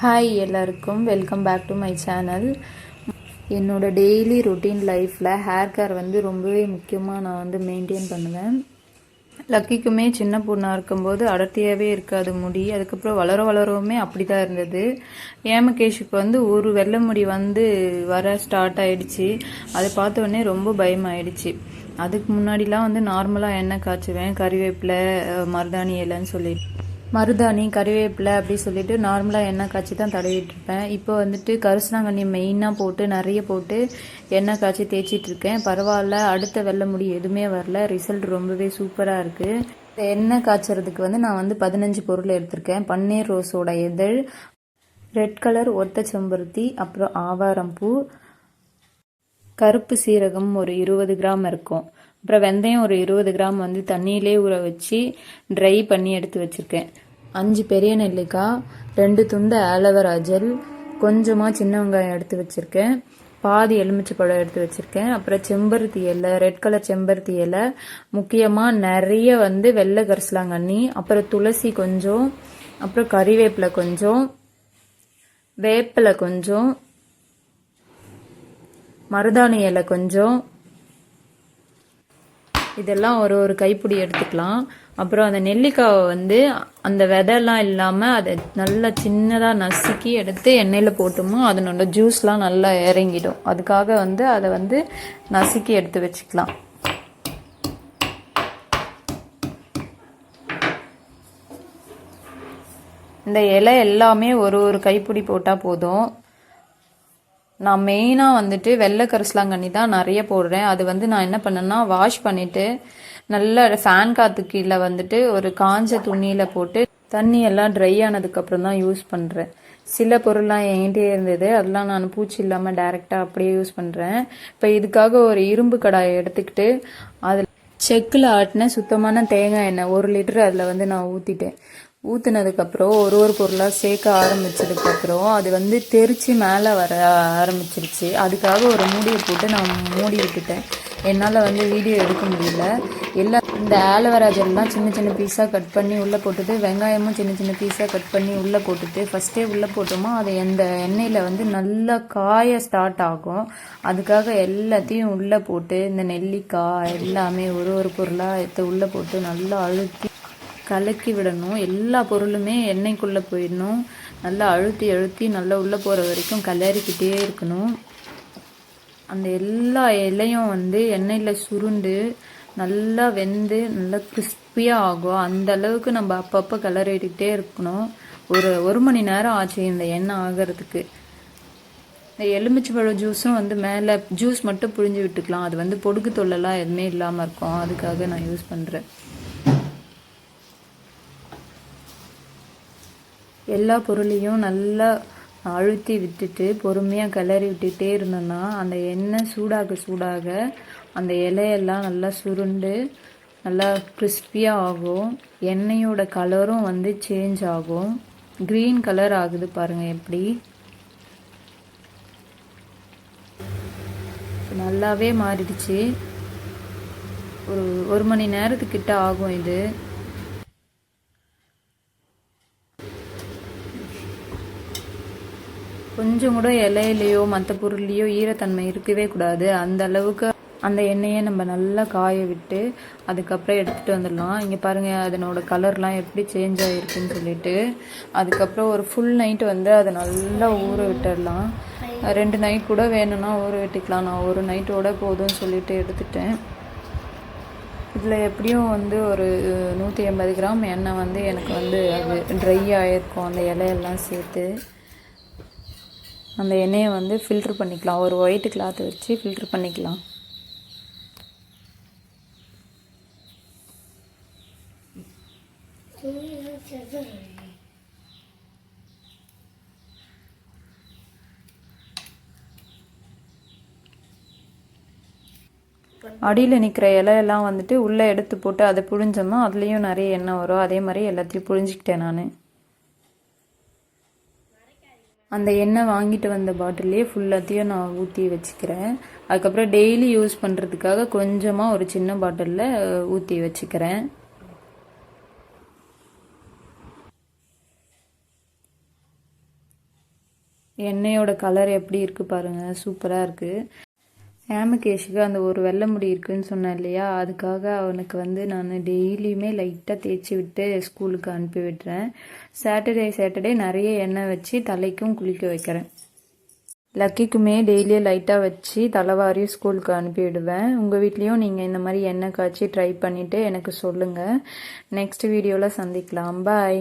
Hi எல்லாருக்கும். Welcome back to my channel என்னோட daily routine லைஃப்பில் ஹேர் கேர் வந்து ரொம்பவே முக்கியமாக நான் வந்து மெயின்டைன் பண்ணுவேன். லக்கிக்குமே சின்ன பொண்ணாக இருக்கும்போது அடர்த்தியாகவே இருக்காது முடி. அதுக்கப்புறம் வளர வளரவுமே அப்படி தான் இருந்தது. ஏமகேஷுக்கு வந்து ஒரு வெள்ளை முடி வந்து வர ஸ்டார்ட் ஆகிடுச்சி அதை பார்த்த உடனே ரொம்ப பயமாயிடுச்சு. அதுக்கு முன்னாடிலாம் வந்து நார்மலாக எண்ணெய் காய்ச்சுவேன் கறிவேப்பிலை மருதாணி இலைன்னு சொல்லிட்டு. மருதாணி கறிவேப்பிலை அப்படி சொல்லிட்டு நார்மலாக எண்ணெய் காய்ச்சி தான் தடவிட்டுருப்பேன் இப்போ வந்துட்டு கரிசலாங்கண்ணி மெயினாக போட்டு நிறைய போட்டு எண்ணெய் காய்ச்சி தேய்ச்சிட்டு இருக்கேன். பரவாயில்ல அடுத்த வெள்ளை முடி எதுவுமே வரல. ரிசல்ட் ரொம்பவே சூப்பராக இருக்குது இந்த எண்ணெய் காய்ச்சறதுக்கு வந்து நான் வந்து பதினஞ்சு பொருள் எடுத்திருக்கேன். பன்னீர் ரோஸோட இதழ் ரெட் கலர் ஒத்த செம்பருத்தி அப்புறம் ஆவாரம் பூ கருப்பு சீரகம் ஒரு இருபது கிராம் இருக்கும். அப்புறம் வெந்தயம் ஒரு இருபது கிராம் வந்து தண்ணியிலே ஊற வச்சு ட்ரை பண்ணி எடுத்து வச்சுருக்கேன். அஞ்சு பெரிய நெல்லிக்காய் ரெண்டு துண்டு ஆலோவேரா ஜெல் கொஞ்சமாக சின்ன வெங்காயம் எடுத்து வச்சுருக்கேன். பாதி எலுமிச்சை பழம் எடுத்து வச்சுருக்கேன். அப்புறம் செம்பருத்தி இலை ரெட் கலர் செம்பருத்தி இலை முக்கியமாக நிறைய வந்து வெள்ளை கரிசலாங்கண்ணி அப்புறம் துளசி கொஞ்சம் அப்புறம் கறிவேப்பிலை கொஞ்சம் வேப்பிலை கொஞ்சம் மருதாணி இலை கொஞ்சம். இதெல்லாம் ஒரு ஒரு கைப்பிடி எடுத்துக்கலாம். அப்புறம் அந்த நெல்லிக்காவை வந்து அந்த விதைலாம் இல்லாமல் அதை நல்லா சின்னதாக நசுக்கி எடுத்து எண்ணெயில் போட்டோமோ அதனோட ஜூஸ்லாம் நல்லா இறங்கிடும். அதுக்காக வந்து அதை வந்து நசுக்கி எடுத்து வச்சுக்கலாம். இந்த இலை எல்லாமே ஒரு ஒரு கைப்பிடி போட்டால் போதும். நான் மெயினாக வந்துட்டு வெள்ளை கரிசலாங்கண்ணி தான் நிறைய போடுறேன். அது வந்து நான் என்ன பண்ணேன்னா வாஷ் பண்ணிவிட்டு நல்ல ஃபேன் காற்று கீழே வந்துட்டு ஒரு காஞ்ச துணியில் போட்டு தண்ணி எல்லாம் ட்ரை ஆனதுக்கப்புறம் தான் யூஸ் பண்ணுறேன் சில பொருள்லாம் என்கிட்டே இருந்தது. அதெல்லாம் நான் பூச்சி இல்லாமல் டைரெக்டாக அப்படியே யூஸ் பண்ணுறேன் இப்போ இதுக்காக ஒரு இரும்பு கடாயை எடுத்துக்கிட்டு அதில் செக்கில் ஆட்டின சுத்தமான தேங்காய் எண்ணெய் ஒரு லிட்டர் அதில் வந்து நான் ஊற்றிட்டேன் ஊற்றுனதுக்கப்புறம் ஒரு ஒரு பொருளாக சேர்க்க ஆரம்பிச்சதுக்கப்புறம் அது வந்து தெரித்து மேலே வர ஆரம்பிச்சிருச்சு. அதுக்காக ஒரு மூடியை போட்டு நான் மூடி விட்டுட்டேன். என்னால் வந்து வீடியோ எடுக்க முடியல. எல்லா இந்த ஆலோவேரா ஜெல்லாம் சின்ன சின்ன பீஸாக கட் பண்ணி உள்ளே போட்டுட்டு வெங்காயமும் சின்ன சின்ன பீஸாக கட் பண்ணி உள்ளே போட்டுட்டு ஃபஸ்ட்டே உள்ளே போட்டோமா அது அந்த எண்ணெயில் வந்து நல்லா காய ஸ்டார்ட் ஆகும். அதுக்காக எல்லாத்தையும் உள்ளே போட்டு இந்த நெல்லிக்காய் எல்லாமே ஒரு ஒரு பொருளாக எடுத்து உள்ளே போட்டு நல்லா அழுத்தி கலக்கி விடணும் எல்லா பொருளுமே எண்ணெய்க்குள்ளே போயிடணும். நல்லா அழுத்தி அழுத்தி நல்லா உள்ளே போகிற வரைக்கும் கலரிக்கிட்டே இருக்கணும். அந்த எல்லா இலையும் வந்து எண்ணெயில் சுருண்டு நல்லா வெந்து நல்லா கிறிஸ்பியாக ஆகும். அந்த அளவுக்கு நம்ம அப்பப்போ கிளறிக்கிட்டே இருக்கணும். ஒரு ஒரு மணி நேரம் ஆச்சு இந்த எண்ணெய் ஆகிறதுக்கு. இந்த எலுமிச்சை பழ ஜூஸும் வந்து மேலே ஜூஸ் மட்டும் புழிஞ்சு விட்டுக்கலாம். அது வந்து பொடுகு தொல்லலாம் எதுவுமே இல்லாமல் இருக்கும். அதுக்காக நான் யூஸ் பண்ணுறேன் எல்லா பொருளையும் நல்லா அழுத்தி விட்டுட்டு பொறுமையாக கிளறி விட்டுட்டே இருந்தோம்னா அந்த எண்ணெய் சூடாக சூடாக அந்த இலையெல்லாம் நல்லா சுருண்டு நல்லா கிறிஸ்பியாக ஆகும். எண்ணெயோட கலரும் வந்து சேஞ்ச் ஆகும். க்ரீன் கலர் ஆகுது பாருங்கள் எப்படி. நல்லாவே மாறிடுச்சு. ஒரு ஒரு மணி நேரத்துக்கிட்ட ஆகும் இது. கொஞ்சம் கூட இலையிலையோ மற்ற பொருள்லையோ ஈரத்தன்மை இருக்கவே கூடாது. அந்த அளவுக்கு அந்த எண்ணெயை நம்ம நல்லா காய விட்டு அதுக்கப்புறம் எடுத்துகிட்டு வந்துடலாம். இங்கே பாருங்கள் அதனோட கலர்லாம் எப்படி சேஞ்ச் ஆகிருக்குன்னு சொல்லிட்டு. அதுக்கப்புறம் ஒரு ஃபுல் நைட் வந்து அதை நல்லா ஊற விட்டுடலாம். ரெண்டு நைட் கூட வேணும்னா ஊற விட்டுக்கலாம். நான் ஒரு நைட்டோட போதும்னு சொல்லிட்டு எடுத்துட்டேன். இதில் எப்படியும் வந்து ஒரு நூற்றி எண்பது கிராம் எண்ணெய் வந்து எனக்கு வந்து அது ட்ரை ஆகிருக்கும் அந்த இலையெல்லாம் சேர்த்து. அந்த எண்ணெயை வந்து ஃபில்ட்ரு பண்ணிக்கலாம். ஒரு ஒயிட் கிளாத் வச்சு ஃபில்ட்ரு பண்ணிக்கலாம். அடியில் நிற்கிற இலையெல்லாம் வந்துட்டு உள்ளே எடுத்து போட்டு அதை புழிஞ்சோம்னா அதுலேயும் நிறைய எண்ணெய் வரும். அதே மாதிரி எல்லாத்தையும் புழிஞ்சிக்கிட்டேன் நான். அந்த எண்ணெய் வாங்கிட்டு வந்த பாட்டிலே ஃபுல்லாத்தையும் நான் ஊற்றி வச்சுக்கிறேன். அதுக்கப்புறம் டெய்லி யூஸ் பண்ணுறதுக்காக கொஞ்சமாக ஒரு சின்ன பாட்டிலில் ஊற்றி வச்சுக்கிறேன். எண்ணெயோட கலர் எப்படி இருக்குது பாருங்கள் சூப்பராக இருக்குது ஆமகேஷுக்கு அந்த ஒரு வெள்ளை முடி இருக்குன்னு சொன்னேன் இல்லையா? அதுக்காக அவனுக்கு வந்து நான் டெய்லியுமே லைட்டாக தேய்ச்சி விட்டு ஸ்கூலுக்கு அனுப்பி விட்டுறேன். சாட்டர்டே சாட்டர்டே நிறைய எண்ணெய் வச்சு தலைக்கும் குளிக்க வைக்கிறேன். லக்கிக்குமே டெய்லியும் லைட்டாக வச்சு தலைவாரி ஸ்கூலுக்கு அனுப்பிவிடுவேன் உங்கள் வீட்லேயும் நீங்கள் இந்த மாதிரி எண்ணெய் காய்ச்சி ட்ரை பண்ணிவிட்டு எனக்கு சொல்லுங்கள் நெக்ஸ்ட் வீடியோவில் சந்திக்கலாம். பாய்.